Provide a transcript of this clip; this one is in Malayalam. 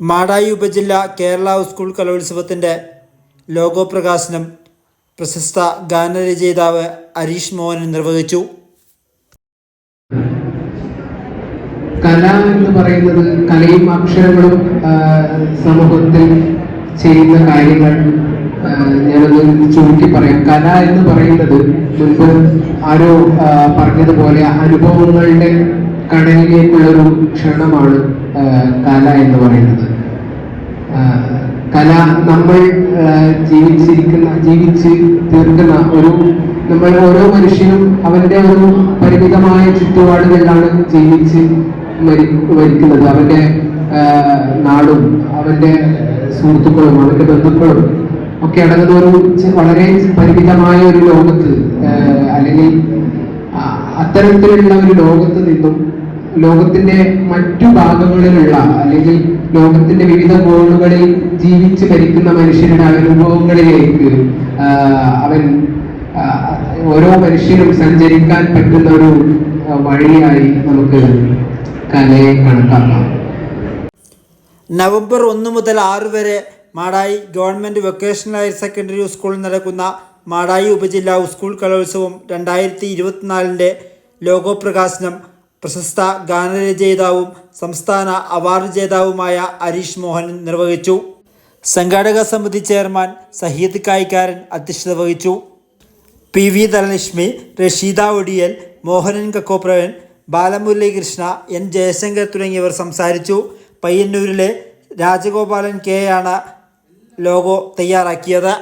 മാടായി ഉപജില്ല കേരള സ്കൂൾ കലോത്സവത്തിന്റെ ലോഗോ പ്രകാശനം പ്രശസ്ത ഗാനരചയിതാവ് ഹരീഷ് മോഹൻ നിർവഹിച്ചു. കല എന്ന് പറയുന്നത് കലയും അക്ഷരങ്ങളും സമൂഹത്തിൽ ചെയ്യുന്ന കാര്യങ്ങൾ ഞാനത് ചുരുക്കി പറയാം. കല എന്ന് പറയുന്നത് മുൻപ് ആരോ പറഞ്ഞതുപോലെ അനുഭവങ്ങളുടെ കടലിലേക്കുള്ളൊരു ക്ഷണമാണ് കല എന്ന് പറയുന്നത്. കല നമ്മൾ ജീവിച്ചിരിക്കുന്ന ജീവിച്ച് തീർക്കുന്ന ഒരു നമ്മൾ ഓരോ മനുഷ്യനും അവന്റെ ഒരു പരിമിതമായ ചുറ്റുപാടുകളിലാണ് ജീവിച്ച് മരി മരിക്കുന്നത്. അവന്റെ നാടും അവന്റെ സുഹൃത്തുക്കളും അവന്റെ ബന്ധുക്കളും ഒക്കെ അടങ്ങുന്ന ഒരു വളരെ പരിമിതമായ ഒരു ലോകത്ത് അത്തരത്തിലുള്ള ഒരു ലോകത്ത് നിന്നും ലോകത്തിന്റെ മറ്റു ഭാഗങ്ങളിലുള്ള അല്ലെങ്കിൽ ലോകത്തിന്റെ വിവിധ കോണുകളിൽ ജീവിച്ച് ഭരിക്കുന്ന മനുഷ്യരുടെ അനുഭവങ്ങളിലേക്ക് അവൻ ഓരോ മനുഷ്യരും സഞ്ചരിക്കാൻ പറ്റുന്ന ഒരു വഴിയായി നമുക്ക് കലയെ കണക്കാക്കാം. നവംബർ ഒന്ന് മുതൽ ആറ് വരെ Madayi government vocational higher secondary സ്കൂളിൽ നടക്കുന്ന മാടായി ഉപജില്ലാ സ്കൂൾ കലോത്സവം രണ്ടായിരത്തി ഇരുപത്തിനാലിന്റെ ലോഗോ പ്രകാശനം പ്രശസ്ത ഗാനരചയിതാവും സംസ്ഥാന അവാർഡ് ജേതാവുമായ ഹരീഷ് മോഹൻ നിർവഹിച്ചു. സംഘാടക സമിതി ചെയർമാൻ സഹീദ് കായിക്കാരൻ അധ്യക്ഷത വഹിച്ചു. P V Dhanalakshmi Rasheeda Odiyal Mohanan Kakkopravan Balamuralikrishna N Jayashankar തുടങ്ങിയവർ സംസാരിച്ചു. പയ്യന്നൂരിലെ രാജഗോപാലൻ കെ ആണ് ലോഗോ തയ്യാറാക്കിയത്.